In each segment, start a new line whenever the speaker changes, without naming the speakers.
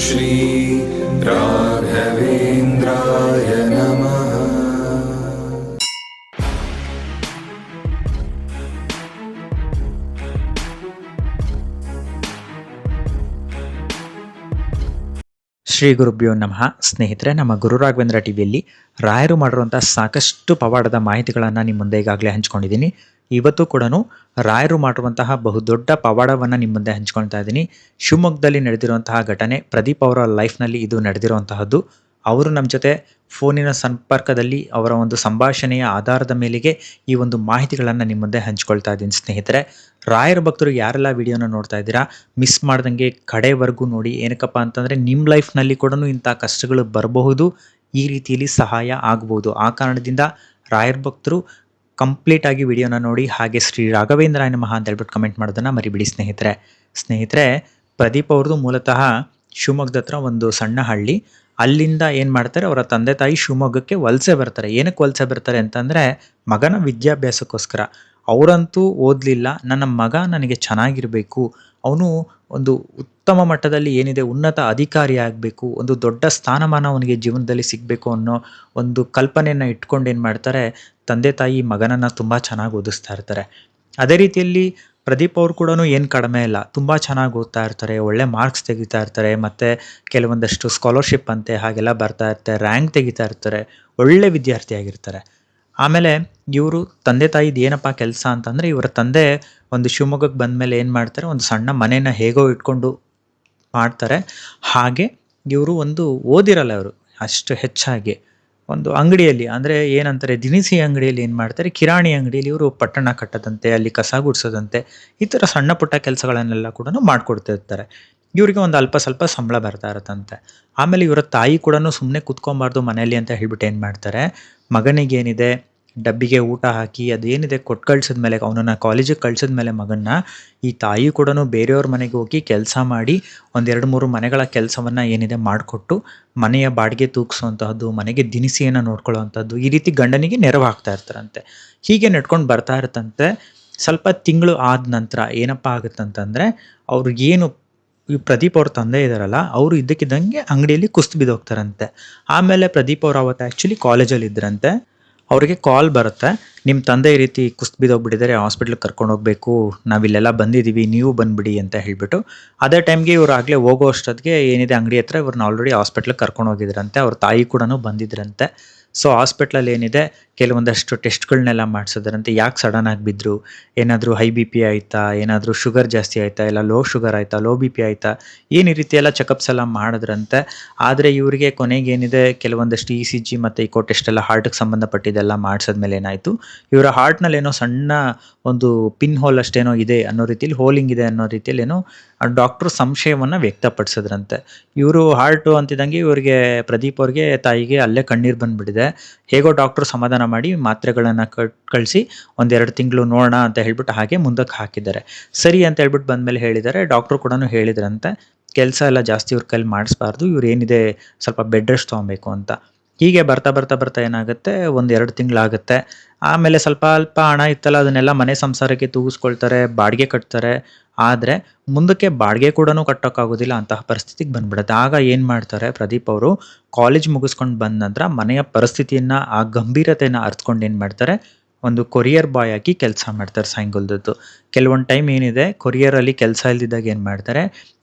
श्री राघवेन्द्राय नमः
ಶ್ರೀ ಗುರುಭ್ಯೋ ನಮಃ ಸ್ನೇಹಿತರೆ ನಮ್ಮ ಗುರು ರಾಘವೇಂದ್ರ ಟಿವಿಯಲ್ಲಿ ರಾಯರು ಮಾಡಿರುವಂಥ ಸಾಕಷ್ಟು ಪವಾಡದ ಮಾಹಿತಿಗಳನ್ನು ನಿಮ್ಮ ಮುಂದೆ ಈಗಾಗಲೇ ಹಂಚ್ಕೊಂಡಿದ್ದೀನಿ ಇವತ್ತು ಕೂಡ ರಾಯರು ಮಾಡಿರುವಂತಹ ಬಹುದೊಡ್ಡ ಪವಾಡವನ್ನು ನಿಮ್ಮ ಮುಂದೆ ಹಂಚ್ಕೊಳ್ತಾ ಇದ್ದೀನಿ. ಶಿವಮೊಗ್ಗದಲ್ಲಿ ನಡೆದಿರುವಂತಹ ಘಟನೆ, ಪ್ರದೀಪ್ ಅವರ ಲೈಫ್ನಲ್ಲಿ ಇದು ನಡೆದಿರುವಂತಹದ್ದು. ಅವರು ನಮ್ಮ ಜೊತೆ ಫೋನಿನ ಸಂಪರ್ಕದಲ್ಲಿ ಅವರ ಒಂದು ಸಂಭಾಷಣೆಯ ಆಧಾರದ ಮೇಲೆಗೆ ಈ ಒಂದು ಮಾಹಿತಿಗಳನ್ನು ನಿಮ್ಮ ಮುಂದೆ ಹಂಚ್ಕೊಳ್ತಾ ಇದ್ದೀನಿ ಸ್ನೇಹಿತರೆ. ರಾಯರ ಭಕ್ತರು ಯಾರೆಲ್ಲ ವಿಡಿಯೋನ ನೋಡ್ತಾ ಇದ್ದೀರಾ, ಮಿಸ್ ಮಾಡ್ದಂಗೆ ಕಡೆವರೆಗೂ ನೋಡಿ. ಏನಕ್ಕಪ್ಪ ಅಂತಂದರೆ ನಿಮ್ಮ ಲೈಫ್ನಲ್ಲಿ ಕೂಡ ಇಂಥ ಕಷ್ಟಗಳು ಬರಬಹುದು, ಈ ರೀತಿಯಲ್ಲಿ ಸಹಾಯ ಆಗ್ಬೋದು. ಆ ಕಾರಣದಿಂದ ರಾಯರ್ ಭಕ್ತರು ಕಂಪ್ಲೀಟ್ ಆಗಿ ವಿಡಿಯೋನ ನೋಡಿ ಹಾಗೆ ಶ್ರೀ ರಾಘವೇಂದ್ರಾಯ ಮಹಾ ಅಂತ ಹೇಳ್ಬಿಟ್ಟು ಕಮೆಂಟ್ ಮಾಡೋದನ್ನ ಮರಿಬಿಡಿ ಸ್ನೇಹಿತರೆ. ಸ್ನೇಹಿತರೆ, ಪ್ರದೀಪ್ ಅವ್ರದ್ದು ಮೂಲತಃ ಶಿವಮೊಗ್ಗದ ಹತ್ರ ಒಂದು ಸಣ್ಣ ಹಳ್ಳಿ. ಅಲ್ಲಿಂದ ಏನು ಮಾಡ್ತಾರೆ, ಅವರ ತಂದೆ ತಾಯಿ ಶಿವಮೊಗ್ಗಕ್ಕೆ ವಲಸೆ ಬರ್ತಾರೆ. ಏನಕ್ಕೆ ವಲಸೆ ಬರ್ತಾರೆ ಅಂತಂದರೆ, ಮಗನ ವಿದ್ಯಾಭ್ಯಾಸಕ್ಕೋಸ್ಕರ. ಅವರಂತೂ ಓದಲಿಲ್ಲ, ನನ್ನ ಮಗ ನನಗೆ ಚೆನ್ನಾಗಿರಬೇಕು. ಅವನು ಒಂದು ಉತ್ತಮ ಮಟ್ಟದಲ್ಲಿ ಏನಿದೆ, ಉನ್ನತ ಅಧಿಕಾರಿ ಆಗಬೇಕು, ಒಂದು ದೊಡ್ಡ ಸ್ಥಾನಮಾನ ಅವನಿಗೆ ಜೀವನದಲ್ಲಿ ಸಿಗಬೇಕು ಅನ್ನೋ ಒಂದು ಕಲ್ಪನೆಯನ್ನು ಇಟ್ಕೊಂಡು ಏನು ಮಾಡ್ತಾರೆ, ತಂದೆ ತಾಯಿ ಮಗನನ್ನು ತುಂಬ ಚೆನ್ನಾಗಿ ಓದಿಸ್ತಾ ಇರ್ತಾರೆ. ಅದೇ ರೀತಿಯಲ್ಲಿ ಪ್ರದೀಪ್ ಅವ್ರು ಕೂಡ ಏನು ಕಡಿಮೆ ಇಲ್ಲ, ತುಂಬ ಚೆನ್ನಾಗಿ ಓದ್ತಾ ಇರ್ತಾರೆ, ಒಳ್ಳೆ ಮಾರ್ಕ್ಸ್ ತೆಗಿತಾ ಇರ್ತಾರೆ, ಮತ್ತು ಕೆಲವೊಂದಷ್ಟು ಸ್ಕಾಲರ್ಶಿಪ್ ಅಂತೆ ಹಾಗೆಲ್ಲ ಬರ್ತಾ ಇರ್ತಾರೆ ರ್ಯಾಂಕ್ ತೆಗಿತಾ ಇರ್ತಾರೆ, ಒಳ್ಳೆ ವಿದ್ಯಾರ್ಥಿಯಾಗಿರ್ತಾರೆ ಆಮೇಲೆ ಇವರು ತಂದೆ ತಾಯಿದು ಏನಪ್ಪ ಕೆಲಸ ಅಂತಂದರೆ ಇವರ ತಂದೆ ಒಂದು ಶಿವಮೊಗ್ಗಕ್ಕೆ ಬಂದಮೇಲೆ ಏನು ಮಾಡ್ತಾರೆ, ಒಂದು ಸಣ್ಣ ಮನೇನ ಹೇಗೋ ಇಟ್ಕೊಂಡು ಮಾಡ್ತಾರೆ. ಹಾಗೆ ಇವರು ಒಂದು ಓದಿರಲ್ಲ ಅವರು, ಅಷ್ಟು ಹೆಚ್ಚಾಗಿ. ಒಂದು ಅಂಗಡಿಯಲ್ಲಿ, ಅಂದರೆ ಏನಂತಾರೆ, ದಿನಸಿ ಅಂಗಡಿಯಲ್ಲಿ ಏನು ಮಾಡ್ತಾರೆ, ಕಿರಾಣಿ ಅಂಗಡಿಯಲ್ಲಿ ಇವರು ಪಟ್ಟಣ ಕಟ್ಟದಂತೆ, ಅಲ್ಲಿ ಕಸ ಗುಡಿಸೋದಂತೆ, ಈ ಥರ ಸಣ್ಣ ಪುಟ್ಟ ಕೆಲಸಗಳನ್ನೆಲ್ಲ ಕೂಡ ಮಾಡ್ಕೊಡ್ತಿರ್ತಾರೆ. ಇವರಿಗೆ ಒಂದು ಅಲ್ಪ ಸ್ವಲ್ಪ ಸಂಬಳ ಬರ್ತಾ ಇರತ್ತಂತೆ. ಆಮೇಲೆ ಇವರ ತಾಯಿ ಕೂಡ ಸುಮ್ಮನೆ ಕುತ್ಕೊಬಾರ್ದು ಮನೆಯಲ್ಲಿ ಅಂತ ಹೇಳ್ಬಿಟ್ಟು ಏನು ಮಾಡ್ತಾರೆ? ಮಗನಿಗೇನಿದೆ? ಡಬ್ಬಿಗೆ ಊಟ ಹಾಕಿ ಅದೇನಿದೆ ಕೊಟ್ಟು ಕಳ್ಸಿದ ಮೇಲೆ, ಅವನನ್ನು ಕಾಲೇಜಿಗೆ ಕಳ್ಸಿದ ಮೇಲೆ ಮಗನ್ನ ಈ ತಾಯಿ ಕೂಡ ಬೇರೆಯವ್ರ ಮನೆಗೆ ಹೋಗಿ ಕೆಲಸ ಮಾಡಿ ಒಂದೆರಡು ಮೂರು ಮನೆಗಳ ಕೆಲಸವನ್ನು ಏನಿದೆ ಮಾಡಿಕೊಟ್ಟು ಮನೆಯ ಬಾಡಿಗೆ ತೂಗಿಸುವಂತಹದ್ದು ಮನೆಗೆ ದಿನಸಿಯನ್ನು ನೋಡ್ಕೊಳ್ಳೋವಂಥದ್ದು ಈ ರೀತಿ ಗಂಡನಿಗೆ ನೆರವು ಆಗ್ತಾ ಇರ್ತಾರಂತೆ. ಹೀಗೆ ನಡ್ಕೊಂಡು ಬರ್ತಾ ಇರ್ತಂತೆ ಸ್ವಲ್ಪ ತಿಂಗಳು ಆದ ನಂತರ ಏನಪ್ಪ ಆಗುತ್ತಂತಂದರೆ ಅವ್ರಿಗೇನು ಈ ಪ್ರದೀಪ್ ಅವ್ರ ತಂದೆ ಇದಾರಲ್ಲ, ಅವರು ಇದ್ದಕ್ಕಿದ್ದಂಗೆ ಅಂಗಡಿಯಲ್ಲಿ ಕುಸ್ತು ಬಿದ್ದೋಗ್ತಾರಂತೆ. ಆಮೇಲೆ ಪ್ರದೀಪ್ ಅವ್ರು ಅವತ್ತು ಆ್ಯಕ್ಚುಲಿ ಕಾಲೇಜಲ್ಲಿ ಇದ್ರಂತೆ. ಅವ್ರಿಗೆ ಕಾಲ್ ಬರುತ್ತೆ. ನಿಮ್ಮ ತಂದೆ ಈ ರೀತಿ ಕುಸ್ತು ಬಿದ್ದೋಗ್ಬಿಟ್ಟಿದ್ದಾರೆ ಹಾಸ್ಪಿಟ್ಲಿಗೆ ಕರ್ಕೊಂಡು ಹೋಗಬೇಕು ನಾವಿಲ್ಲೆಲ್ಲ ಬಂದಿದ್ದೀವಿ ನೀವು ಬಂದ್ಬಿಡಿ ಅಂತ ಹೇಳ್ಬಿಟ್ಟು, ಅದೇ ಟೈಮ್ಗೆ ಇವ್ರು ಆಗಲೇ ಹೋಗೋ ಅಷ್ಟೊತ್ತಿಗೆ ಏನಿದೆ ಅಂಗಡಿ ಹತ್ರ ಇವ್ರನ್ನ ಆಲ್ರೆಡಿ ಹಾಸ್ಪಿಟ್ಲಿಗೆ ಕರ್ಕೊಂಡು ಹೋಗಿದ್ರಂತೆ. ಅವ್ರ ತಾಯಿ ಕೂಡ ಬಂದಿದ್ರಂತೆ. ಸೊ ಹಾಸ್ಪಿಟ್ಲಲ್ಲಿ ಏನಿದೆ, ಕೆಲವೊಂದಷ್ಟು ಟೆಸ್ಟ್ಗಳನ್ನೆಲ್ಲ ಮಾಡಿಸಿದ್ರಂತೆ. ಯಾಕೆ ಸಡನ್ ಆಗಿ ಬಿದ್ದರು ಏನಾದರೂ ಹೈ ಬಿ ಪಿ ಆಯಿತಾ? ಏನಾದರೂ ಶುಗರ್ ಜಾಸ್ತಿ ಆಯಿತಾ? ಇಲ್ಲ ಲೋ ಶುಗರ್ ಆಯಿತಾ? ಲೋ ಬಿ ಪಿ ಆಯಿತಾ? ಏನು ಈ ರೀತಿಯೆಲ್ಲ ಚೆಕಪ್ಸ್ ಎಲ್ಲ ಮಾಡಿದ್ರಂತೆ. ಆದರೆ ಇವರಿಗೆ ಕೊನೆಗೆ ಏನಿದೆ, ಕೆಲವೊಂದಷ್ಟು ಇ ಸಿ ಜಿ ಮತ್ತು ಇಕೋ ಟೆಸ್ಟ್ ಎಲ್ಲ ಹಾರ್ಟ್ಗೆ ಸಂಬಂಧಪಟ್ಟಿದ್ದೆಲ್ಲ ಮಾಡಿಸಿದ್ಮೇಲೆ ಏನಾಯಿತು? ಇವರ ಹಾರ್ಟ್ನಲ್ಲಿ ಏನೋ ಸಣ್ಣ ಒಂದು ಪಿನ್ ಹೋಲ್ ಅಷ್ಟೇನೋ ಇದೆ ಅನ್ನೋ ರೀತಿಯಲ್ಲಿ ಹೋಲಿಂಗ್ ಇದೆ ಅನ್ನೋ ರೀತಿಯಲ್ಲಿ ಏನೋ ಡಾಕ್ಟ್ರು ಸಂಶಯವನ್ನು ವ್ಯಕ್ತಪಡಿಸಿದ್ರಂತೆ. ಇವರು ಹಾರ್ಟು ಅಂತಿದ್ದಂಗೆ ಇವರಿಗೆ ಪ್ರದೀಪ್ ಅವ್ರಿಗೆ ತಾಯಿಗೆ ಅಲ್ಲೇ ಕಣ್ಣೀರು ಬಂದ್ಬಿಟ್ಟಿದೆ. ಹೇಗೋ ಡಾಕ್ಟರ್ ಸಮಾಧಾನ ಮಾಡಿ ಮಾತ್ರೆಗಳನ್ನು ಕಳಿಸಿ ಒಂದೆರಡು ತಿಂಗಳು ನೋಡೋಣ ಅಂತ ಹೇಳ್ಬಿಟ್ಟು ಹಾಗೆ ಮುಂದಕ್ಕೆ ಹಾಕಿದ್ದಾರೆ. ಸರಿ ಅಂತ ಹೇಳ್ಬಿಟ್ಟು ಬಂದಮೇಲೆ ಹೇಳಿದ್ದಾರೆ. ಡಾಕ್ಟ್ರು ಕೂಡ ಹೇಳಿದ್ರಂತೆ, ಕೆಲಸ ಎಲ್ಲ ಜಾಸ್ತಿ ಇವ್ರ ಕೈಲಿ ಮಾಡಿಸ್ಬಾರ್ದು, ಇವ್ರು ಏನಿದೆ ಸ್ವಲ್ಪ ಬೆಡ್ ರೆಸ್ಟ್ ತೊಗೊಬೇಕು ಅಂತ. ಹೀಗೆ ಬರ್ತಾ ಬರ್ತಾ ಬರ್ತಾ ಏನಾಗುತ್ತೆ? ಒಂದು ಎರಡು ತಿಂಗಳಾಗುತ್ತೆ. ಆಮೇಲೆ ಸ್ವಲ್ಪ ಅಲ್ಪ ಹಣ ಇತ್ತಲ್ಲ, ಅದನ್ನೆಲ್ಲ ಮನೆ ಸಂಸಾರಕ್ಕೆ ತೂಗಿಸ್ಕೊಳ್ತಾರೆ, ಬಾಡಿಗೆ ಕಟ್ತಾರೆ. ಆದರೆ ಮುಂದಕ್ಕೆ ಬಾಡಿಗೆ ಕೂಡ ಕಟ್ಟೋಕ್ಕಾಗೋದಿಲ್ಲ, ಅಂತಹ ಪರಿಸ್ಥಿತಿಗೆ ಬಂದ್ಬಿಡುತ್ತೆ. ಆಗ ಏನು ಮಾಡ್ತಾರೆ ಪ್ರದೀಪ್ ಅವರು? ಕಾಲೇಜ್ ಮುಗಿಸ್ಕೊಂಡು ಬಂದ ನಂತರ ಮನೆಯ ಪರಿಸ್ಥಿತಿಯನ್ನು, ಆ ಗಂಭೀರತೆಯನ್ನು ಅರ್ಥಕೊಂಡು ಏನು ಮಾಡ್ತಾರೆ? ಒಂದು ಕೊರಿಯರ್ ಬಾಯ್ ಆಗಿ ಕೆಲಸ ಮಾಡ್ತಾರೆ ಸಾಯಂಕಾಲದದ್ದು. ಕೆಲವೊಂದು ಟೈಮ್ ಏನಿದೆ ಕೊರಿಯರಲ್ಲಿ ಕೆಲಸ ಇಲ್ದಿದ್ದಾಗ ಏನು ಮಾಡ್ತಾರೆ,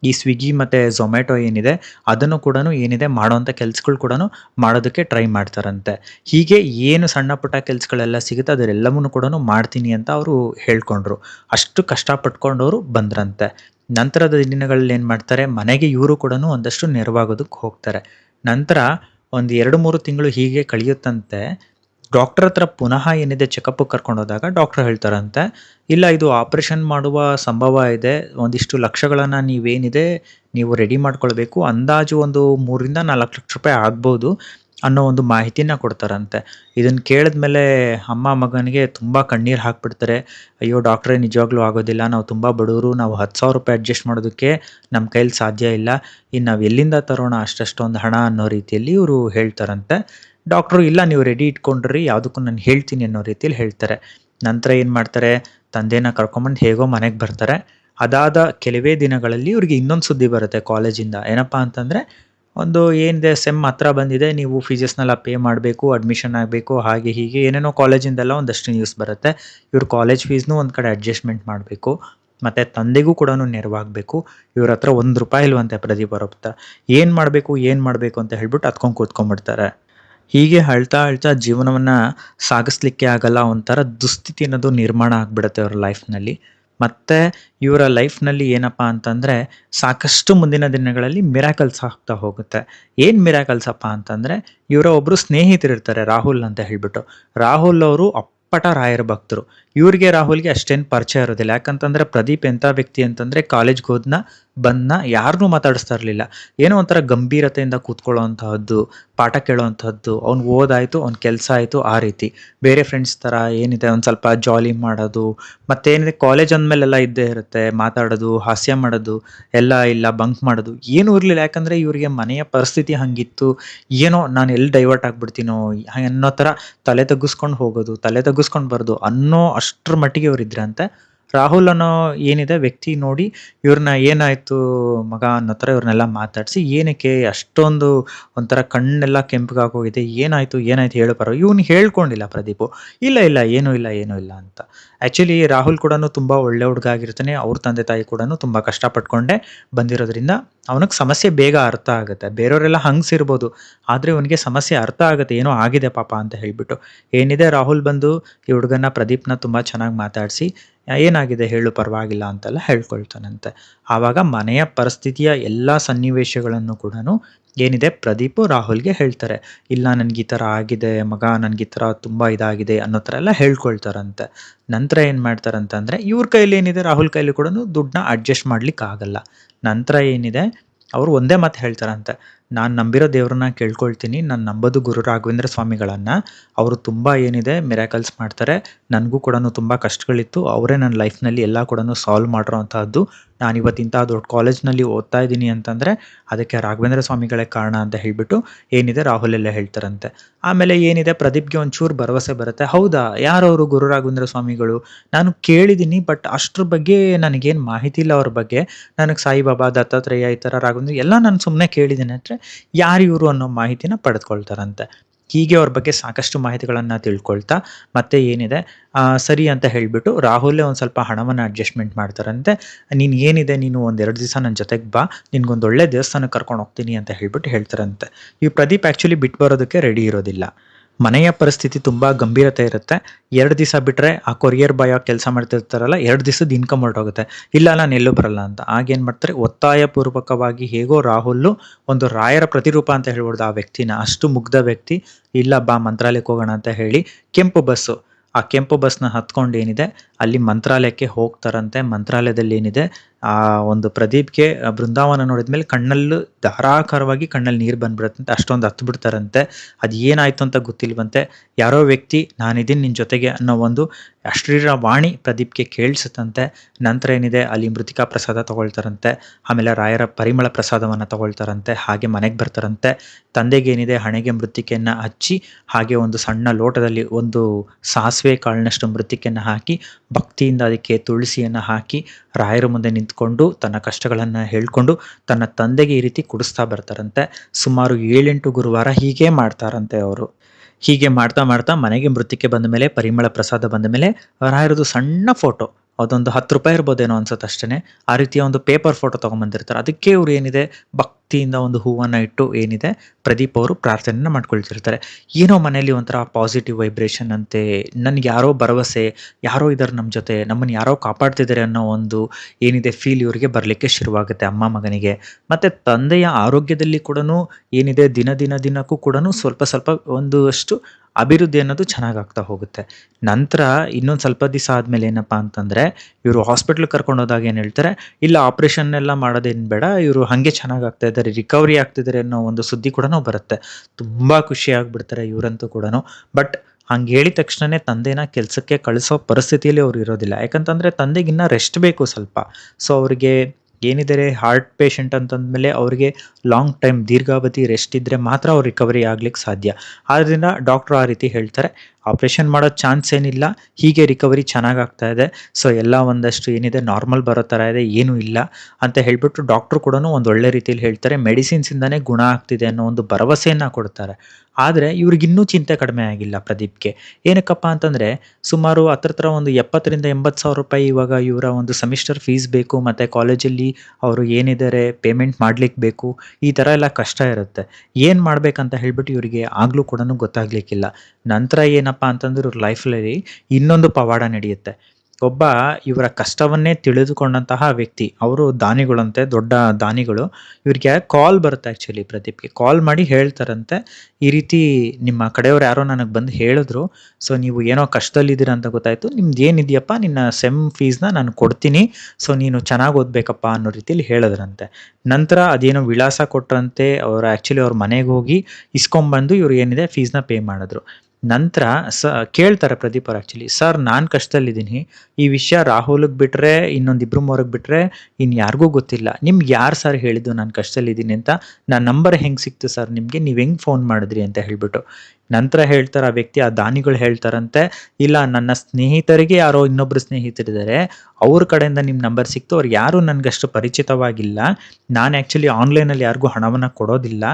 ಈ ಸ್ವಿಗ್ಗಿ ಮತ್ತು ಝೊಮ್ಯಾಟೊ ಏನಿದೆ, ಅದನ್ನು ಕೂಡ ಏನಿದೆ ಮಾಡೋವಂಥ ಕೆಲ್ಸಗಳು ಕೂಡ ಮಾಡೋದಕ್ಕೆ ಟ್ರೈ ಮಾಡ್ತಾರಂತೆ. ಹೀಗೆ ಏನು ಸಣ್ಣ ಪುಟ್ಟ ಕೆಲಸಗಳೆಲ್ಲ ಸಿಗುತ್ತೆ ಅದರೆಲ್ಲವನ್ನೂ ಕೂಡ ಮಾಡ್ತೀನಿ ಅಂತ ಅವರು ಹೇಳ್ಕೊಂಡ್ರು. ಅಷ್ಟು ಕಷ್ಟಪಟ್ಕೊಂಡವರು ಬಂದ್ರಂತೆ. ನಂತರದ ದಿನಗಳಲ್ಲಿ ಏನು ಮಾಡ್ತಾರೆ, ಮನೆಗೆ ಇವರು ಕೂಡ ಒಂದಷ್ಟು ನೆರವಾಗೋದಕ್ಕೆ ಹೋಗ್ತಾರೆ. ನಂತರ ಒಂದು ಎರಡು ಮೂರು ತಿಂಗಳು ಹೀಗೆ ಕಳೆಯುತ್ತಂತೆ. ಡಾಕ್ಟರ್ ಹತ್ರ ಪುನಃ ಏನಿದೆ ಚೆಕಪ್ ಕರ್ಕೊಂಡು ಹೋದಾಗ ಡಾಕ್ಟರ್ ಹೇಳ್ತಾರಂತೆ, ಇಲ್ಲ ಇದು ಆಪರೇಷನ್ ಮಾಡುವ ಸಂಭವ ಇದೆ, ಒಂದಿಷ್ಟು ಲಕ್ಷಗಳನ್ನು ನೀವೇನಿದೆ ನೀವು ರೆಡಿ ಮಾಡ್ಕೊಳ್ಬೇಕು, ಅಂದಾಜು ಒಂದು ಮೂರಿಂದ ನಾಲ್ಕು ಲಕ್ಷ ರೂಪಾಯಿ ಆಗ್ಬೋದು ಅನ್ನೋ ಒಂದು ಮಾಹಿತಿನ ಕೊಡ್ತಾರಂತೆ. ಇದನ್ನು ಕೇಳಿದ್ಮೇಲೆ ಅಮ್ಮ ಮಗನಿಗೆ ತುಂಬ ಕಣ್ಣೀರು ಹಾಕ್ಬಿಡ್ತಾರೆ, ಅಯ್ಯೋ ಡಾಕ್ಟ್ರೇ ನಿಜವಾಗ್ಲೂ ಆಗೋದಿಲ್ಲ, ನಾವು ತುಂಬ ಬಡವರು, ನಾವು ಹತ್ತು ಸಾವಿರ ರೂಪಾಯಿ ಅಡ್ಜಸ್ಟ್ ಮಾಡೋದಕ್ಕೆ ನಮ್ಮ ಕೈಲಿ ಸಾಧ್ಯ ಇಲ್ಲ ಇನ್ನು ನಾವು ಎಲ್ಲಿಂದ ತರೋಣ ಅಷ್ಟಷ್ಟೊಂದು ಹಣ ಅನ್ನೋ ರೀತಿಯಲ್ಲಿ ಇವರು ಹೇಳ್ತಾರಂತೆ. ಡಾಕ್ಟ್ರು, ಇಲ್ಲ, ನೀವು ರೆಡಿ ಇಟ್ಕೊಂಡ್ರಿ, ಯಾವುದಕ್ಕೂ ನಾನು ಹೇಳ್ತೀನಿ ಅನ್ನೋ ರೀತಿಯಲ್ಲಿ ಹೇಳ್ತಾರೆ. ನಂತರ ಏನು ಮಾಡ್ತಾರೆ, ತಂದೆನ ಕರ್ಕೊಂಬಂದು ಹೇಗೋ ಮನೆಗೆ ಬರ್ತಾರೆ. ಅದಾದ ಕೆಲವೇ ದಿನಗಳಲ್ಲಿ ಇವ್ರಿಗೆ ಇನ್ನೊಂದು ಸುದ್ದಿ ಬರುತ್ತೆ ಕಾಲೇಜಿಂದ. ಏನಪ್ಪ ಅಂತಂದರೆ, ಒಂದು ಏನಿದೆ, ಸೆಮ್ ಹತ್ರ ಬಂದಿದೆ, ನೀವು ಫೀಸಸ್ನೆಲ್ಲ ಪೇ ಮಾಡಬೇಕು ಅಡ್ಮಿಷನ್ ಆಗಬೇಕು, ಹಾಗೆ ಹೀಗೆ, ಏನೇನೋ ಕಾಲೇಜಿಂದೆಲ್ಲ ಒಂದಷ್ಟು ನ್ಯೂಸ್ ಬರುತ್ತೆ. ಇವ್ರ ಕಾಲೇಜ್ ಫೀಸ್ನೂ ಒಂದು ಕಡೆ ಅಡ್ಜಸ್ಟ್ಮೆಂಟ್ ಮಾಡಬೇಕು. ಮತ್ತು ತಂದೆಗೂ ಕೂಡ ನೆರವಾಗಬೇಕು. ಇವ್ರ ಹತ್ರ ಒಂದು ರೂಪಾಯಿ ಇಲ್ವಂತೆ ಪ್ರದೀಪ್ ಏನು ಮಾಡಬೇಕು ಏನು ಮಾಡಬೇಕು ಅಂತ ಹೇಳ್ಬಿಟ್ಟು ಹತ್ಕೊಂಡು ಕೂತ್ಕೊಂಡ್ಬಿಡ್ತಾರೆ. ಹೀಗೆ ಅಳ್ತಾ ಅಳ್ತಾ ಜೀವನವನ್ನು ಸಾಗಿಸ್ಲಿಕ್ಕೆ ಆಗಲ್ಲ ಒಂಥರ ದುಸ್ಥಿತಿ ಅನ್ನೋದು ನಿರ್ಮಾಣ ಆಗಿಬಿಡುತ್ತೆ ಅವ್ರ ಲೈಫ್ನಲ್ಲಿ ಮತ್ತು ಇವರ ಲೈಫ್ನಲ್ಲಿ ಏನಪ್ಪ ಅಂತಂದರೆ ಸಾಕಷ್ಟು ಮುಂದಿನ ದಿನಗಳಲ್ಲಿ ಮಿರಾಕಲ್ಸ್ ಆಗ್ತಾ ಹೋಗುತ್ತೆ. ಏನು ಮಿರಾಕಲ್ಸಪ್ಪ ಅಂತಂದರೆ ಇವರ ಒಬ್ಬರು ಸ್ನೇಹಿತರಿರ್ತಾರೆ ರಾಹುಲ್ ಅಂತ ಹೇಳಿಬಿಟ್ಟು. ರಾಹುಲ್ ಅವರು ಅಪ್ಪಟ ರಾಯರ ಭಕ್ತರು. ಇವ್ರಿಗೆ ರಾಹುಲ್ಗೆ ಅಷ್ಟೇನು ಪರಿಚಯ ಇರೋದಿಲ್ಲ. ಯಾಕಂತಂದರೆ ಪ್ರದೀಪ್ ಎಂಥ ವ್ಯಕ್ತಿ ಅಂತಂದರೆ ಕಾಲೇಜ್ಗೆ ಹೋದ್ನ ಬಂದನ್ನ ಯಾರನ್ನೂ ಮಾತಾಡಿಸ್ತಾ ಇರಲಿಲ್ಲ. ಏನೋ ಒಂಥರ ಗಂಭೀರತೆಯಿಂದ ಕೂತ್ಕೊಳ್ಳೋವಂಥದ್ದು ಪಾಠ ಕೇಳೋವಂಥದ್ದು ಅವ್ನು ಓದಾಯಿತು, ಅವ್ನ ಕೆಲಸ ಆಯಿತು ಆ ರೀತಿ. ಬೇರೆ ಫ್ರೆಂಡ್ಸ್ ಥರ ಏನಿದೆ ಒಂದು ಸ್ವಲ್ಪ ಜಾಲಿ ಮಾಡೋದು, ಮತ್ತೇನಿದೆ ಕಾಲೇಜ್ ಅಂದಮೇಲೆಲ್ಲ ಇದ್ದೇ ಇರುತ್ತೆ, ಮಾತಾಡೋದು, ಹಾಸ್ಯ ಮಾಡೋದು, ಎಲ್ಲ ಇಲ್ಲ ಬಂಕ್ ಮಾಡೋದು. ಏನೂ ಇರಲಿಲ್ಲ, ಯಾಕಂದರೆ ಇವರಿಗೆ ಮನೆಯ ಪರಿಸ್ಥಿತಿ ಹಂಗಿತ್ತು. ಏನೋ ನಾನು ಎಲ್ಲಿ ಡೈವರ್ಟ್ ಆಗಿಬಿಡ್ತೀನೋ, ಅನ್ನೋ ಥರ ತಲೆ ತಗ್ಗಿಸ್ಕೊಂಡು ಹೋಗೋದು, ತಲೆ ತಗ್ಗಿಸ್ಕೊಂಡು ಬರೋದು ಅನ್ನೋ ಅಷ್ಟರ ಮಟ್ಟಿಗೆ ಇವ್ರು ಇದ್ರಂತೆ ರಾಹುಲ್ ಅನ್ನೋ ಏನಿದೆ ವ್ಯಕ್ತಿ ನೋಡಿ ಇವ್ರನ್ನ ಏನಾಯ್ತು ಮಗ ಅನ್ನೋ ಥರ ಇವ್ರನ್ನೆಲ್ಲ ಮಾತಾಡಿಸಿ, ಏನಕ್ಕೆ ಅಷ್ಟೊಂದು ಒಂಥರ ಕಣ್ಣೆಲ್ಲ ಕೆಂಪಗಾಗೋಗಿದೆ, ಏನಾಯ್ತು ಏನಾಯ್ತು ಹೇಳು ಪರ ಇವನು ಹೇಳ್ಕೊಂಡಿಲ್ಲ ಪ್ರದೀಪು. ಇಲ್ಲ ಇಲ್ಲ, ಏನೂ ಇಲ್ಲ ಏನೂ ಇಲ್ಲ ಅಂತ. ಆ್ಯಕ್ಚುಲಿ ರಾಹುಲ್ ಕೂಡ ತುಂಬ ಒಳ್ಳೆ ಹುಡುಗ ಆಗಿರ್ತಾನೆ. ಅವ್ರ ತಂದೆ ತಾಯಿ ಕೂಡ ತುಂಬ ಕಷ್ಟಪಟ್ಕೊಂಡೆ ಬಂದಿರೋದ್ರಿಂದ ಅವನಿಗೆ ಸಮಸ್ಯೆ ಬೇಗ ಅರ್ಥ ಆಗುತ್ತೆ. ಬೇರೆಯವರೆಲ್ಲ ಹಂಗ್ಸಿರ್ಬೋದು. ಆದರೆ ಅವನಿಗೆ ಸಮಸ್ಯೆ ಅರ್ಥ ಆಗುತ್ತೆ. ಏನೋ ಆಗಿದೆ ಪಾಪ ಅಂತ ಹೇಳಿಬಿಟ್ಟು. ಏನಿದೆ ರಾಹುಲ್ ಬಂದು ಈ ಹುಡುಗನ ಪ್ರದೀಪ್ನ ತುಂಬ ಚೆನ್ನಾಗಿ ಮಾತಾಡಿಸಿ, ಏನಾಗಿದೆ ಹೇಳು ಪರವಾಗಿಲ್ಲ ಅಂತೆಲ್ಲ ಹೇಳ್ಕೊಳ್ತಾನಂತೆ. ಆವಾಗ ಮನೆಯ ಪರಿಸ್ಥಿತಿಯ ಎಲ್ಲ ಸನ್ನಿವೇಶಗಳನ್ನು ಕೂಡ ಏನಿದೆ? ಪ್ರದೀಪು ರಾಹುಲ್ಗೆ ಹೇಳ್ತಾರೆ, ಇಲ್ಲ, ನನಗೆ ಈ ಥರ ಆಗಿದೆ, ಮಗ ನನಗೆ ಈ ಥರ ತುಂಬ ಇದಾಗಿದೆ ಅನ್ನೋ ಥರ ಎಲ್ಲ ಹೇಳ್ಕೊಳ್ತಾರಂತೆ. ನಂತರ ಏನು ಮಾಡ್ತಾರಂತಂದರೆ ಇವ್ರ ಕೈಲಿ ಏನಿದೆ? ರಾಹುಲ್ ಕೈಲಿ ಕೂಡ ದುಡ್ಡನ್ನ ಅಡ್ಜಸ್ಟ್ ಮಾಡ್ಲಿಕ್ಕೆ ಆಗಲ್ಲ ನಂತರ ಏನಿದೆ? ಅವರು ಒಂದೇ ಮಾತು ಹೇಳ್ತಾರಂತೆ ನಾನು ನಂಬಿರೋ ದೇವ್ರನ್ನ ಕೇಳ್ಕೊಳ್ತೀನಿ. ನಾನು ನಂಬೋದು ಗುರು ರಾಘವೇಂದ್ರ ಸ್ವಾಮಿಗಳನ್ನು. ಅವರು ತುಂಬ ಏನಿದೆ ಮಿರಾಕಲ್ಸ್ ಮಾಡ್ತಾರೆ. ನನಗೂ ಕೂಡ ತುಂಬ ಕಷ್ಟಗಳಿತ್ತು. ಅವರೇ ನನ್ನ ಲೈಫ್ನಲ್ಲಿ ಎಲ್ಲ ಕೂಡ ಸಾಲ್ವ್ ಮಾಡಿರೋ ನಾನು ಇವತ್ತು ಇಂಥ ದೊಡ್ಡ ಕಾಲೇಜ್ನಲ್ಲಿ ಓದ್ತಾ ಇದ್ದೀನಿ ಅಂತಂದರೆ, ಅದಕ್ಕೆ ರಾಘವೇಂದ್ರ ಸ್ವಾಮಿಗಳೇ ಕಾರಣ ಅಂತ ಹೇಳಿಬಿಟ್ಟು ಏನಿದೆ ರಾಹುಲ್ ಎಲ್ಲ ಹೇಳ್ತಾರಂತೆ. ಆಮೇಲೆ ಏನಿದೆ, ಪ್ರದೀಪ್ಗೆ ಒಂಚೂರು ಭರವಸೆ ಬರುತ್ತೆ. ಹೌದಾ, ಯಾರವರು ಗುರು ರಾಘವೇಂದ್ರ ಸ್ವಾಮಿಗಳು? ನಾನು ಕೇಳಿದ್ದೀನಿ ಬಟ್ ಅಷ್ಟ್ರ ಬಗ್ಗೆ ನನಗೇನು ಮಾಹಿತಿ ಇಲ್ಲ ಅವ್ರ ಬಗ್ಗೆ. ನನಗೆ ಸಾಯಿಬಾಬಾ ದತ್ತಾತ್ರೇಯ ಈ ಥರ ರಾಘವೇಂದ್ರ, ಎಲ್ಲ ನಾನು ಸುಮ್ಮನೆ ಕೇಳಿದ್ದೀನಿ. ಅಂದರೆ ಯಾರು ಇವರು ಅನ್ನೋ ಮಾಹಿತಿನ ಪಡೆದುಕೊಳ್ತಾರಂತೆ. ಹೀಗೆ ಅವ್ರ ಬಗ್ಗೆ ಸಾಕಷ್ಟು ಮಾಹಿತಿಗಳನ್ನು ತಿಳ್ಕೊಳ್ತಾ ಮತ್ತೆ ಏನಿದೆ? ಸರಿ ಅಂತ ಹೇಳಿಬಿಟ್ಟು ರಾಹುಲೇ ಒಂದು ಸ್ವಲ್ಪ ಹಣವನ್ನು ಅಡ್ಜಸ್ಟ್ಮೆಂಟ್ ಮಾಡ್ತಾರಂತೆ. ನೀನು ಏನಿದೆ? ನೀನು ಒಂದೆರಡು ದಿವಸ ನನ್ನ ಜೊತೆಗೆ ಬಾ. ನಿನ್ಗೊಂದು ಒಳ್ಳೆ ದೇವಸ್ಥಾನಕ್ಕೆ ಕರ್ಕೊಂಡು ಹೋಗ್ತೀನಿ ಅಂತ ಹೇಳ್ಬಿಟ್ಟು ಹೇಳ್ತಾರಂತೆ. ಈ ಪ್ರದೀಪ್ ಆ್ಯಕ್ಚುಲಿ ಬಿಟ್ಟು ಬರೋದಕ್ಕೆ ರೆಡಿ ಇರೋದಿಲ್ಲ. ಮನೆಯ ಪರಿಸ್ಥಿತಿ ತುಂಬ ಗಂಭೀರತೆ ಇರುತ್ತೆ. ಎರಡು ದಿವಸ ಬಿಟ್ಟರೆ ಆ ಕೊರಿಯರ್ ಬಾಯ್ ಕೆಲಸ ಮಾಡ್ತಿರ್ತಾರಲ್ಲ, ಎರಡು ದಿವಸದ ಇನ್ಕಮ್ ಹೊರಟೋಗುತ್ತೆ. ಇಲ್ಲ, ನಾನು ಎಲ್ಲೂ ಬರಲ್ಲ ಅಂತ. ಆಗೇನು ಮಾಡ್ತಾರೆ, ಒತ್ತಾಯಪೂರ್ವಕವಾಗಿ ಹೇಗೋ ರಾಹುಲ್ ಒಂದು ರಾಯರ ಪ್ರತಿರೂಪ ಅಂತ ಹೇಳ್ಬೋದು ಆ ವ್ಯಕ್ತಿನ. ಅಷ್ಟು ಮುಗ್ಧ ವ್ಯಕ್ತಿ. ಇಲ್ಲ, ಬಾ ಮಂತ್ರಾಲಯಕ್ಕೆ ಹೋಗೋಣ ಅಂತ ಹೇಳಿ ಕೆಂಪು ಬಸ್ಸು. ಆ ಕೆಂಪು ಬಸ್ನ ಹತ್ಕೊಂಡು ಏನಿದೆ ಅಲ್ಲಿ ಮಂತ್ರಾಲಯಕ್ಕೆ ಹೋಗ್ತಾರಂತೆ. ಮಂತ್ರಾಲಯದಲ್ಲಿ ಏನಿದೆ, ಆ ಒಂದು ಪ್ರದೀಪ್ಗೆ ಬೃಂದಾವನ ನೋಡಿದ ಮೇಲೆ ಕಣ್ಣಲ್ಲೂ ಧಾರಾಕಾರವಾಗಿ ಕಣ್ಣಲ್ಲಿ ನೀರು ಬಂದ್ಬಿಡುತ್ತಂತೆ. ಅಷ್ಟೊಂದು ಹತ್ತು ಬಿಡ್ತಾರಂತೆ. ಅದು ಏನಾಯ್ತು ಅಂತ ಗೊತ್ತಿಲ್ವಂತೆ. ಯಾರೋ ವ್ಯಕ್ತಿ, ನಾನಿದ್ದೀನಿ ನಿನ್ನ ಜೊತೆಗೆ ಅನ್ನೋ ಒಂದು ಅಶ್ರೀರ ವಾಣಿ ಪ್ರದೀಪ್ಗೆ ಕೇಳಿಸುತ್ತಂತೆ. ನಂತರ ಏನಿದೆ, ಅಲ್ಲಿ ಮೃತಿಕಾ ಪ್ರಸಾದ ತಗೊಳ್ತಾರಂತೆ. ಆಮೇಲೆ ರಾಯರ ಪರಿಮಳ ಪ್ರಸಾದವನ್ನು ತಗೊಳ್ತಾರಂತೆ. ಹಾಗೆ ಮನೆಗೆ ಬರ್ತಾರಂತೆ. ತಂದೆಗೆ ಏನಿದೆ, ಹಣೆಗೆ ಮೃತಿಕೆಯನ್ನು ಹಚ್ಚಿ, ಹಾಗೆ ಒಂದು ಸಣ್ಣ ಲೋಟದಲ್ಲಿ ಒಂದು ಸಾಸಿವೆ ಕಾಳಿನಷ್ಟು ಮೃತಿಕೆಯನ್ನು ಹಾಕಿ ಭಕ್ತಿಯಿಂದ ಅದಕ್ಕೆ ತುಳಸಿಯನ್ನು ಹಾಕಿ ರಾಯರ ಮುಂದೆ ನಿಂತ್ಕೊಂಡು ತನ್ನ ಕಷ್ಟಗಳನ್ನು ಹೇಳ್ಕೊಂಡು ತನ್ನ ತಂದೆಗೆ ಈ ರೀತಿ ಕುಡಿಸ್ತಾ ಬರ್ತಾರಂತೆ. ಸುಮಾರು ಏಳೆಂಟು ಗುರುವಾರ ಹೀಗೆ ಮಾಡ್ತಾರಂತೆ ಅವರು. ಹೀಗೆ ಮಾಡ್ತಾ ಮಾಡ್ತಾ ಮನೆಗೆ ಮೃತ್ಯಕ್ಕೆ ಬಂದ ಮೇಲೆ ಪರಿಮಳ ಪ್ರಸಾದ ಬಂದ ಮೇಲೆ ರಾಯರದು ಸಣ್ಣ ಫೋಟೋ. ಅದೊಂದು ಹತ್ತು ರೂಪಾಯಿ ಇರ್ಬೋದೇನೋ ಅನ್ಸುತ್ತೆ ಅಷ್ಟೇ ಆ ರೀತಿಯ ಒಂದು ಪೇಪರ್ ಫೋಟೋ ತೊಗೊಂಬಂದಿರ್ತಾರೆ. ಅದಕ್ಕೆ ಇವರು ಏನಿದೆ? ಭಕ್ತಿಯಿಂದ ಒಂದು ಹೂವನ್ನು ಇಟ್ಟು ಏನಿದೆ? ಪ್ರದೀಪ್ ಅವರು ಪ್ರಾರ್ಥನೆಯನ್ನು ಮಾಡ್ಕೊಳ್ತಿರ್ತಾರೆ. ಏನೋ ಮನೆಯಲ್ಲಿ ಒಂಥರ ಪಾಸಿಟಿವ್ ವೈಬ್ರೇಷನ್ ಅಂತೆ, ನನಗೆ ಯಾರೋ ಭರವಸೆ, ಯಾರೋ ಇದ್ದಾರೆ ನಮ್ಮ ಜೊತೆ, ನಮ್ಮನ್ನು ಯಾರೋ ಕಾಪಾಡ್ತಿದ್ದಾರೆ ಅನ್ನೋ ಒಂದು ಏನಿದೆ ಫೀಲ್ ಇವರಿಗೆ ಬರಲಿಕ್ಕೆ ಶುರುವಾಗುತ್ತೆ ಅಮ್ಮ ಮಗನಿಗೆ. ಮತ್ತು ತಂದೆಯ ಆರೋಗ್ಯದಲ್ಲಿ ಕೂಡ ಏನಿದೆ? ದಿನ ದಿನ ದಿನಕ್ಕೂ ಕೂಡ ಸ್ವಲ್ಪ ಸ್ವಲ್ಪ ಒಂದಷ್ಟು ಅಭಿವೃದ್ಧಿ ಅನ್ನೋದು ಚೆನ್ನಾಗಾಗ್ತಾ ಹೋಗುತ್ತೆ. ನಂತರ ಇನ್ನೊಂದು ಸ್ವಲ್ಪ ದಿವಸ ಆದಮೇಲೆ ಏನಪ್ಪ ಅಂತಂದರೆ, ಇವರು ಹಾಸ್ಪಿಟ್ಲ್ಗೆ ಕರ್ಕೊಂಡೋದಾಗ ಏನು ಹೇಳ್ತಾರೆ, ಇಲ್ಲ ಆಪ್ರೇಷನ್ ಎಲ್ಲ ಮಾಡೋದೇನು ಬೇಡ, ಇವರು ಹಾಗೆ ಚೆನ್ನಾಗಿ ಆಗ್ತಾ ಇದ್ದಾರೆ ರಿಕವರಿ ಆಗ್ತಿದ್ದಾರೆ ಅನ್ನೋ ಒಂದು ಸುದ್ದಿ ಕೂಡ ಬರುತ್ತೆ. ತುಂಬ ಖುಷಿ ಆಗ್ಬಿಡ್ತಾರೆ ಇವರಂತೂ ಕೂಡ ಬಟ್ ಹಂಗೆ ಹೇಳಿದ ತಕ್ಷಣನೇ ತಂದೆನ ಕೆಲಸಕ್ಕೆ ಕಳಿಸೋ ಪರಿಸ್ಥಿತಿಯಲ್ಲಿ ಅವ್ರು ಇರೋದಿಲ್ಲ. ಯಾಕಂತಂದರೆ ತಂದೆಗಿನ್ನ ರೆಸ್ಟ್ ಬೇಕು ಸ್ವಲ್ಪ. ಸೊ ಅವರಿಗೆ ಏನಿದ್ದಾರೆ ಹಾರ್ಟ್ ಪೇಷಂಟ್ ಅಂತಂದಮೇಲೆ ಅವರಿಗೆ ಲಾಂಗ್ ಟೈಮ್ ದೀರ್ಘಾವಧಿ ರೆಸ್ಟ್ ಇದ್ದರೆ ಮಾತ್ರ ಅವ್ರು ರಿಕವರಿ ಆಗ್ಲಿಕ್ಕೆ ಸಾಧ್ಯ. ಆದ್ದರಿಂದ ಡಾಕ್ಟ್ರು ಆ ರೀತಿ ಹೇಳ್ತಾರೆ. ಆಪ್ರೇಷನ್ ಮಾಡೋ ಚಾನ್ಸ್ ಏನಿಲ್ಲ. ಹೀಗೆ ರಿಕವರಿ ಚೆನ್ನಾಗಾಗ್ತಾ ಇದೆ. ಸೊ ಎಲ್ಲ ಒಂದಷ್ಟು ಏನಿದೆ ನಾರ್ಮಲ್ ಬರೋ ಥರ ಇದೆ, ಏನೂ ಇಲ್ಲ ಅಂತ ಹೇಳ್ಬಿಟ್ಟು ಡಾಕ್ಟ್ರು ಕೂಡ ಒಂದು ಒಳ್ಳೆ ರೀತಿಯಲ್ಲಿ ಹೇಳ್ತಾರೆ. ಮೆಡಿಸಿನ್ಸಿಂದನೇ ಗುಣ ಆಗ್ತಿದೆ ಅನ್ನೋ ಒಂದು ಭರವಸೆಯನ್ನು ಕೊಡ್ತಾರೆ. ಆದರೆ ಇವ್ರಿಗಿನ್ನೂ ಚಿಂತೆ ಕಡಿಮೆ ಆಗಿಲ್ಲ ಪ್ರದೀಪ್ಗೆ. ಏನಕ್ಕಪ್ಪ ಅಂತಂದರೆ, ಸುಮಾರು ಹತ್ರ ಹತ್ರ ಒಂದು ಎಪ್ಪತ್ತರಿಂದ ಎಂಬತ್ತು ಸಾವಿರ ರೂಪಾಯಿ ಇವಾಗ ಇವರ ಒಂದು ಸೆಮಿಸ್ಟರ್ ಫೀಸ್ ಬೇಕು, ಮತ್ತು ಕಾಲೇಜಲ್ಲಿ ಅವರು ಏನಿದ್ದಾರೆ ಪೇಮೆಂಟ್ ಮಾಡ್ಲಿಕ್ಕೆ ಬೇಕು, ಈ ಥರ ಎಲ್ಲ ಕಷ್ಟ ಇರುತ್ತೆ. ಏನು ಮಾಡಬೇಕಂತ ಹೇಳ್ಬಿಟ್ಟು ಇವರಿಗೆ ಆಗಲೂ ಕೂಡ ಗೊತ್ತಾಗ್ಲಿಕ್ಕಿಲ್ಲ. ನಂತರ ಏನಪ್ಪ ಅಂತಂದ್ರೆ ಇವ್ರ ಲೈಫಲ್ಲಿ ಇನ್ನೊಂದು ಪವಾಡ ನಡೆಯುತ್ತೆ. ಒಬ್ಬ ಇವರ ಕಷ್ಟವನ್ನೇ ತಿಳಿದುಕೊಂಡಂತಹ ವ್ಯಕ್ತಿ, ಅವರು ದಾನಿಗಳಂತೆ, ದೊಡ್ಡ ದಾನಿಗಳು, ಇವ್ರಿಗೆ ಕಾಲ್ ಬರುತ್ತೆ ಆ್ಯಕ್ಚುಲಿ ಪ್ರದೀಪ್ಗೆ. ಕಾಲ್ ಮಾಡಿ ಹೇಳ್ತಾರಂತೆ, ಈ ರೀತಿ ನಿಮ್ಮ ಕಡೆಯವ್ರು ಯಾರೋ ನನಗೆ ಬಂದು ಹೇಳಿದ್ರು ಸೊ ನೀವು ಏನೋ ಕಷ್ಟದಲ್ಲಿದ್ದೀರಾ ಅಂತ ಗೊತ್ತಾಯಿತು, ನಿಮ್ದು ಏನಿದೆಯಪ್ಪ, ನಿನ್ನ ಸೆಮ್ ಫೀಸ್ನ ನಾನು ಕೊಡ್ತೀನಿ ಸೊ ನೀನು ಚೆನ್ನಾಗಿ ಓದಬೇಕಪ್ಪ ಅನ್ನೋ ರೀತಿಯಲ್ಲಿ ಹೇಳಿದ್ರಂತೆ. ನಂತರ ಅದೇನೋ ವಿಳಾಸ ಕೊಟ್ಟರಂತೆ ಅವರು ಆ್ಯಕ್ಚುಲಿ ಅವ್ರ ಮನೆಗೆ ಹೋಗಿ ಇಸ್ಕೊಂಬಂದು ಇವ್ರು ಏನಿದೆ ಫೀಸ್ನ ಪೇ ಮಾಡಿದ್ರು. ನಂತರ ಸ, ಕೇಳ್ತಾರೆ ಪ್ರದೀಪ್ ಅವ್ರು ಸರ್, ನಾನು ಕಷ್ಟದಲ್ಲಿದ್ದೀನಿ. ಈ ವಿಷಯ ರಾಹುಲ್ಗೆ ಬಿಟ್ಟರೆ ಇನ್ನೊಂದಿಬ್ರು ಮೂರಿಗೆ ಬಿಟ್ಟರೆ ಇನ್ನು ಯಾರಿಗೂ ಗೊತ್ತಿಲ್ಲ. ನಿಮ್ಗೆ ಯಾರು ಸರ್ ಹೇಳಿದ್ದು ನಾನು ಕಷ್ಟದಲ್ಲಿದ್ದೀನಿ ಅಂತ? ನನ್ನ ನಂಬರ್ ಹೆಂಗೆ ಸಿಕ್ತು ಸರ್ ನಿಮಗೆ? ನೀವು ಹೆಂಗೆ ಫೋನ್ ಮಾಡಿದ್ರಿ? ಅಂತ ಹೇಳ್ಬಿಟ್ಟು. ನಂತರ ಹೇಳ್ತಾರೆ, ಆ ವ್ಯಕ್ತಿ ಆ ದಾನಿಗಳು ಹೇಳ್ತಾರಂತೆ, ಇಲ್ಲ, ನನ್ನ ಸ್ನೇಹಿತರಿಗೆ ಯಾರೋ ಇನ್ನೊಬ್ಬರು ಸ್ನೇಹಿತರಿದ್ದಾರೆ, ಅವ್ರ ಕಡೆಯಿಂದ ನಿಮ್ಮ ನಂಬರ್ ಸಿಕ್ತು, ಅವ್ರು ಯಾರು ನನಗಷ್ಟು ಪರಿಚಿತವಾಗಿಲ್ಲ, ನಾನು ಆ್ಯಕ್ಚುಲಿ ಆನ್ಲೈನಲ್ಲಿ ಯಾರಿಗೂ ಹಣವನ್ನು ಕೊಡೋದಿಲ್ಲ,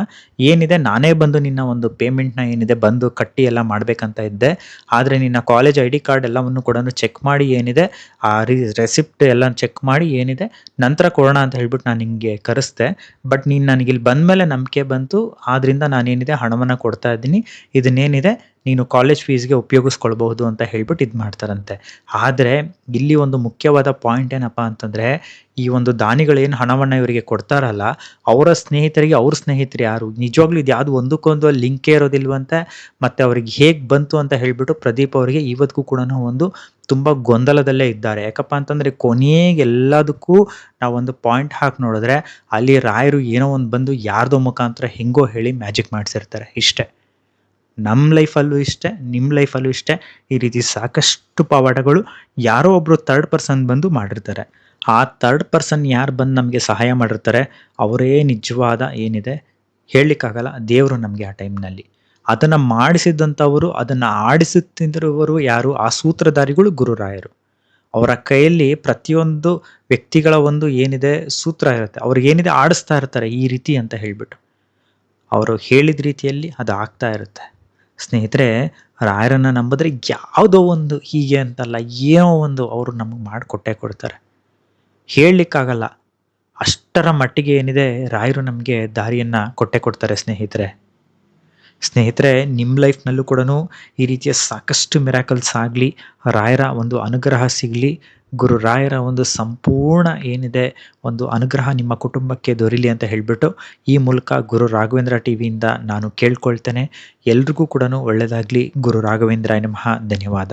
ಏನಿದೆ, ನಾನೇ ಬಂದು ನಿನ್ನ ಒಂದು ಪೇಮೆಂಟ್ನ ಏನಿದೆ, ಬಂದು ಕಟ್ಟಿ ಎಲ್ಲ ಮಾಡಬೇಕಂತ ಇದ್ದೆ, ಆದರೆ ನಿನ್ನ ಕಾಲೇಜ್ ಐ ಡಿ ಕಾರ್ಡ್ ಎಲ್ಲವನ್ನು ಕೂಡ ಚೆಕ್ ಮಾಡಿ ಏನಿದೆ, ಆ ರಿ ರೆಸಿಪ್ಟ್ ಎಲ್ಲ ಚೆಕ್ ಮಾಡಿ ಏನಿದೆ ನಂತರ ಕೊಡೋಣ ಅಂತ ಹೇಳ್ಬಿಟ್ಟು ನಾನು ನಿಮಗೆ ಕರೆಸ್ದೆ. ಬಟ್ ನೀನು ನನಗೆ ಇಲ್ಲಿ ಬಂದಮೇಲೆ ನಂಬಿಕೆ ಬಂತು. ಆದ್ದರಿಂದ ನಾನೇನಿದೆ ಹಣವನ್ನು ಕೊಡ್ತಾ ಇದ್ದೀನಿ. ಇದನ್ನೇನಿದೆ? ನೀನು ಕಾಲೇಜ್ ಫೀಸ್ಗೆ ಉಪಯೋಗಿಸ್ಕೊಳ್ಬಹುದು ಅಂತ ಹೇಳ್ಬಿಟ್ಟು ಇದು ಮಾಡ್ತಾರಂತೆ. ಆದರೆ ಇಲ್ಲಿ ಒಂದು ಮುಖ್ಯವಾದ ಪಾಯಿಂಟ್ ಏನಪ್ಪ ಅಂತಂದರೆ ಈ ಒಂದು ದಾನಿಗಳೇನು ಹಣವನ್ನು ಇವರಿಗೆ ಕೊಡ್ತಾರಲ್ಲ, ಅವರ ಸ್ನೇಹಿತರಿಗೆ ಅವ್ರ ಸ್ನೇಹಿತರು ಯಾರು? ನಿಜವಾಗ್ಲೂ ಇದು ಯಾವುದು ಒಂದಕ್ಕೊಂದು ಲಿಂಕೇ ಇರೋದಿಲ್ವಂತೆ? ಮತ್ತು ಅವ್ರಿಗೆ ಹೇಗೆ ಬಂತು ಅಂತ ಹೇಳಿಬಿಟ್ಟು ಪ್ರದೀಪ್ ಅವರಿಗೆ ಇವತ್ತಿಗೂ ಕೂಡ ಒಂದು ತುಂಬ ಗೊಂದಲದಲ್ಲೇ ಇದ್ದಾರೆ. ಯಾಕಪ್ಪ ಅಂತಂದರೆ ಕೊನೆಗೆ ಎಲ್ಲದಕ್ಕೂ ನಾವೊಂದು ಪಾಯಿಂಟ್ ಹಾಕಿ ನೋಡಿದ್ರೆ ಅಲ್ಲಿ ರಾಯರು ಏನೋ ಒಂದು ಬಂದು ಯಾರ್ದೋ ಮುಖಾಂತರ ಹೆಂಗೋ ಹೇಳಿ ಮ್ಯಾಜಿಕ್ ಮಾಡಿಸಿರ್ತಾರೆ. ಇಷ್ಟೇ. ನಮ್ಮ ಲೈಫಲ್ಲೂ ಇಷ್ಟೇ ನಿಮ್ಮ ಲೈಫಲ್ಲೂ ಇಷ್ಟೇ. ಈ ರೀತಿ ಸಾಕಷ್ಟು ಪವಾಡಗಳು ಯಾರೋ ಒಬ್ಬರು ತರ್ಡ್ ಪರ್ಸನ್ ಬಂದು ಮಾಡಿರ್ತಾರೆ. ಆ ತರ್ಡ್ ಪರ್ಸನ್ ಯಾರು ಬಂದು ನಮಗೆ ಸಹಾಯ ಮಾಡಿರ್ತಾರೆ, ಅವರೇ ನಿಜವಾದ ಏನಿದೆ ಹೇಳಲಿಕ್ಕಾಗಲ್ಲ, ದೇವರು ನಮಗೆ ಆ ಟೈಮ್ನಲ್ಲಿ. ಅದನ್ನು ಮಾಡಿಸಿದಂಥವರು, ಅದನ್ನು ಆಡಿಸುತ್ತಿದ್ದವರು ಯಾರು? ಆ ಸೂತ್ರಧಾರಿಗಳು ಗುರುರಾಯರು. ಅವರ ಕೈಯಲ್ಲಿ ಪ್ರತಿಯೊಂದು ವ್ಯಕ್ತಿಗಳ ಒಂದು ಏನಿದೆ ಸೂತ್ರ ಇರುತ್ತೆ. ಅವ್ರಿಗೆ ಏನಿದೆ ಆಡಿಸ್ತಾ ಇರ್ತಾರೆ ಈ ರೀತಿ ಅಂತ ಹೇಳಿಬಿಟ್ಟು. ಅವರು ಹೇಳಿದ ರೀತಿಯಲ್ಲಿ ಅದು ಆಗ್ತಾ ಇರುತ್ತೆ. ಸ್ನೇಹಿತರೆ, ರಾಯರನ್ನು ನಂಬಿದ್ರೆ ಯಾವುದೋ ಒಂದು ಹೀಗೆ ಅಂತಲ್ಲ, ಏನೋ ಒಂದು ಅವರು ನಮಗೆ ಮಾಡಿಕೊಟ್ಟೆ ಕೊಡ್ತಾರೆ. ಹೇಳಲಿಕ್ಕಾಗಲ್ಲ. ಅಷ್ಟರ ಮಟ್ಟಿಗೆ ಏನಿದೆ, ರಾಯರು ನಮಗೆ ದಾರಿಯನ್ನು ಕೊಟ್ಟೆ ಕೊಡ್ತಾರೆ ಸ್ನೇಹಿತರೆ. ಸ್ನೇಹಿತರೆ ನಿಮ್ಮ ಲೈಫ್ನಲ್ಲೂ ಕೂಡ ಈ ರೀತಿಯ ಸಾಕಷ್ಟು ಮಿರಾಕಲ್ಸ್ ಆಗಲಿ, ರಾಯರ ಒಂದು ಅನುಗ್ರಹ ಸಿಗಲಿ, ಗುರು ರಾಯರ ಒಂದು ಸಂಪೂರ್ಣ ಏನಿದೆ, ಒಂದು ಅನುಗ್ರಹ ನಿಮ್ಮ ಕುಟುಂಬಕ್ಕೆ ದೊರೀಲಿ ಅಂತ ಹೇಳಿಬಿಟ್ಟು ಈ ಮೂಲಕ ಗುರು ರಾಘವೇಂದ್ರ ಟಿ ವಿಯಿಂದ ನಾನು ಕೇಳ್ಕೊಳ್ತೇನೆ. ಎಲ್ರಿಗೂ ಕೂಡ ಒಳ್ಳೆಯದಾಗಲಿ ಗುರು ರಾಘವೇಂದ್ರ ನಮಃ. ಧನ್ಯವಾದ.